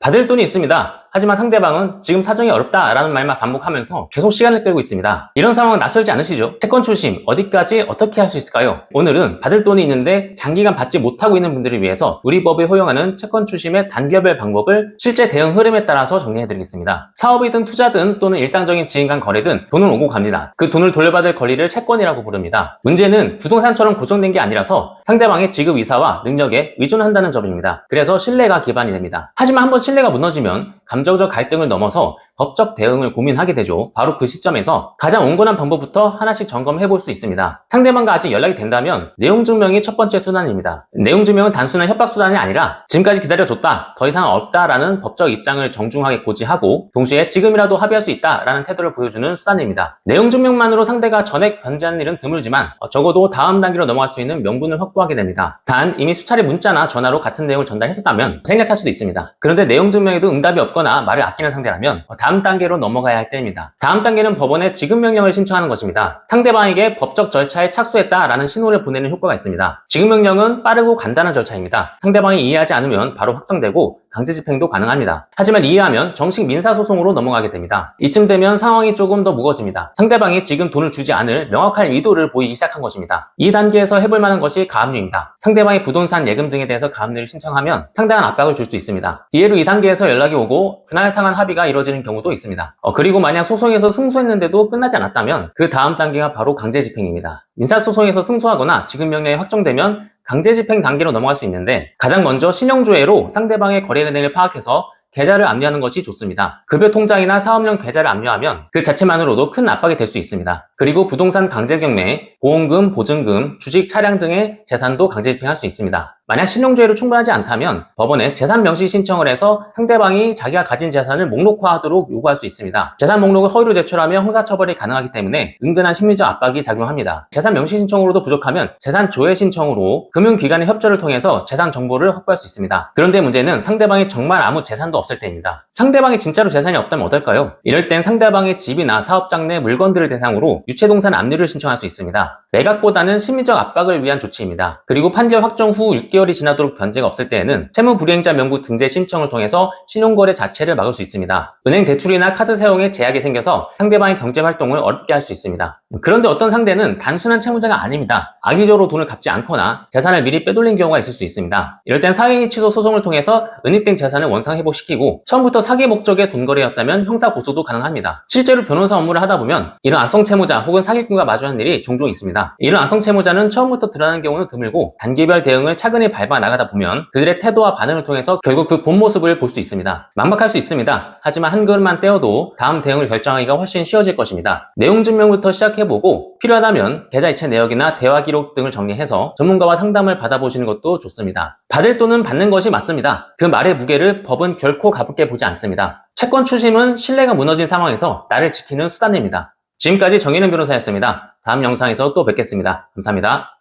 받을 돈이 있습니다. 하지만 상대방은 지금 사정이 어렵다라는 말만 반복하면서 계속 시간을 끌고 있습니다. 이런 상황 낯설지 않으시죠? 채권 출심 어디까지 어떻게 할 수 있을까요? 오늘은 받을 돈이 있는데 장기간 받지 못하고 있는 분들을 위해서 우리 법이 허용하는 채권 출심의 단계별 방법을 실제 대응 흐름에 따라서 정리해드리겠습니다. 사업이든 투자든 또는 일상적인 지인 간 거래든 돈은 오고 갑니다. 그 돈을 돌려받을 권리를 채권이라고 부릅니다. 문제는 부동산처럼 고정된 게 아니라서 상대방의 지급 의사와 능력에 의존한다는 점입니다. 그래서 신뢰가 기반이 됩니다. 하지만 한번 신뢰가 무너지면 감정적 갈등을 넘어서 법적 대응을 고민하게 되죠. 바로 그 시점에서 가장 온건한 방법부터 하나씩 점검해 볼 수 있습니다. 상대방과 아직 연락이 된다면 내용 증명이 첫 번째 수단입니다. 내용 증명은 단순한 협박 수단이 아니라 지금까지 기다려줬다, 더 이상 없다라는 법적 입장을 정중하게 고지하고 동시에 지금이라도 합의할 수 있다라는 태도를 보여주는 수단입니다. 내용 증명만으로 상대가 전액 변제하는 일은 드물지만 어, 적어도 다음 단계로 넘어갈 수 있는 명분을 확보하게 됩니다. 단 이미 수차례 문자나 전화로 같은 내용을 전달했었다면 생략할 수도 있습니다. 그런데 내용 증명에도 응답이 없거나 말을 아끼는 상대라면 어, 다음 단계로 넘어가야 할 때입니다. 다음 단계는 법원에 지급 명령을 신청하는 것입니다. 상대방에게 법적 절차에 착수했다라는 신호를 보내는 효과가 있습니다. 지급 명령은 빠르고 간단한 절차입니다. 상대방이 이해하지 않으면 바로 확정되고 강제 집행도 가능합니다. 하지만 이해하면 정식 민사소송으로 넘어가게 됩니다. 이쯤 되면 상황이 조금 더 무거워집니다. 상대방이 지금 돈을 주지 않을 명확한 의도를 보이기 시작한 것입니다. 이 단계에서 해볼 만한 것이 가압류입니다. 상대방이 부동산 예금 등에 대해서 가압류를 신청하면 상당한 압박을 줄 수 있습니다. 이해로 이 단계에서 연락이 오고 분할 상한 합의가 이루어지는 경우도 있습니다. 어, 그리고 만약 소송에서 승소했는데도 끝나지 않았다면 그 다음 단계가 바로 강제 집행입니다. 민사소송에서 승소하거나 지급 명령이 확정되면 강제 집행 단계로 넘어갈 수 있는데 가장 먼저 신용조회로 상대방의 거래은행을 파악해서 계좌를 압류하는 것이 좋습니다. 급여 통장이나 사업용 계좌를 압류하면 그 자체만으로도 큰 압박이 될 수 있습니다. 그리고 부동산 강제 경매, 보험금, 보증금, 주식, 차량 등의 재산도 강제 집행할 수 있습니다. 만약 신용조회로 충분하지 않다면 법원에 재산 명시 신청을 해서 상대방이 자기가 가진 재산을 목록화하도록 요구할 수 있습니다. 재산 목록을 허위로 제출하면 형사처벌이 가능하기 때문에 은근한 심리적 압박이 작용합니다. 재산 명시 신청으로도 부족하면 재산 조회 신청으로 금융기관의 협조를 통해서 재산 정보를 확보할 수 있습니다. 그런데 문제는 상대방이 정말 아무 재산도 없을 때입니다. 상대방이 진짜로 재산이 없다면 어떨까요? 이럴 땐 상대방의 집이나 사업장 내 물건들을 대상으로 유체동산 압류를 신청할 수 있습니다. 매각보다는 심리적 압박을 위한 조치입니다. 그리고 판결 확정 후 6개월이 지나도록 변제가 없을 때에는 채무불이행자 명부 등재 신청을 통해서 신용거래 자체를 막을 수 있습니다. 은행 대출이나 카드 사용에 제약이 생겨서 상대방의 경제 활동을 어렵게 할 수 있습니다. 그런데 어떤 상대는 단순한 채무자가 아닙니다. 악의적으로 돈을 갚지 않거나 재산을 미리 빼돌린 경우가 있을 수 있습니다. 이럴 땐 사회인 취소 소송을 통해서 은닉된 재산을 원상 회복시키고 처음부터 사기 목적의 돈 거래였다면 형사 고소도 가능합니다. 실제로 변호사 업무를 하다 보면 이런 악성 채무자 혹은 사기꾼과 마주하는 일이 종종 있습니다. 이런 악성 채무자는 처음부터 드러나는 경우는 드물고 단계별 대응을 차근히 밟아 나가다 보면 그들의 태도와 반응을 통해서 결국 그 본 모습을 볼 수 있습니다. 막막할 수 있습니다. 하지만 한 걸음만 떼어도 다음 대응을 결정하기가 훨씬 쉬워질 것입니다. 내용 증명부터 시작 해보고 필요하다면 계좌이체 내역이나 대화 기록 등을 정리해서 전문가와 상담을 받아보시는 것도 좋습니다. 받을 돈은 받는 것이 맞습니다. 그 말의 무게를 법은 결코 가볍게 보지 않습니다. 채권 추심은 신뢰가 무너진 상황에서 나를 지키는 수단입니다. 지금까지 정의는 변호사였습니다. 다음 영상에서 또 뵙겠습니다. 감사합니다.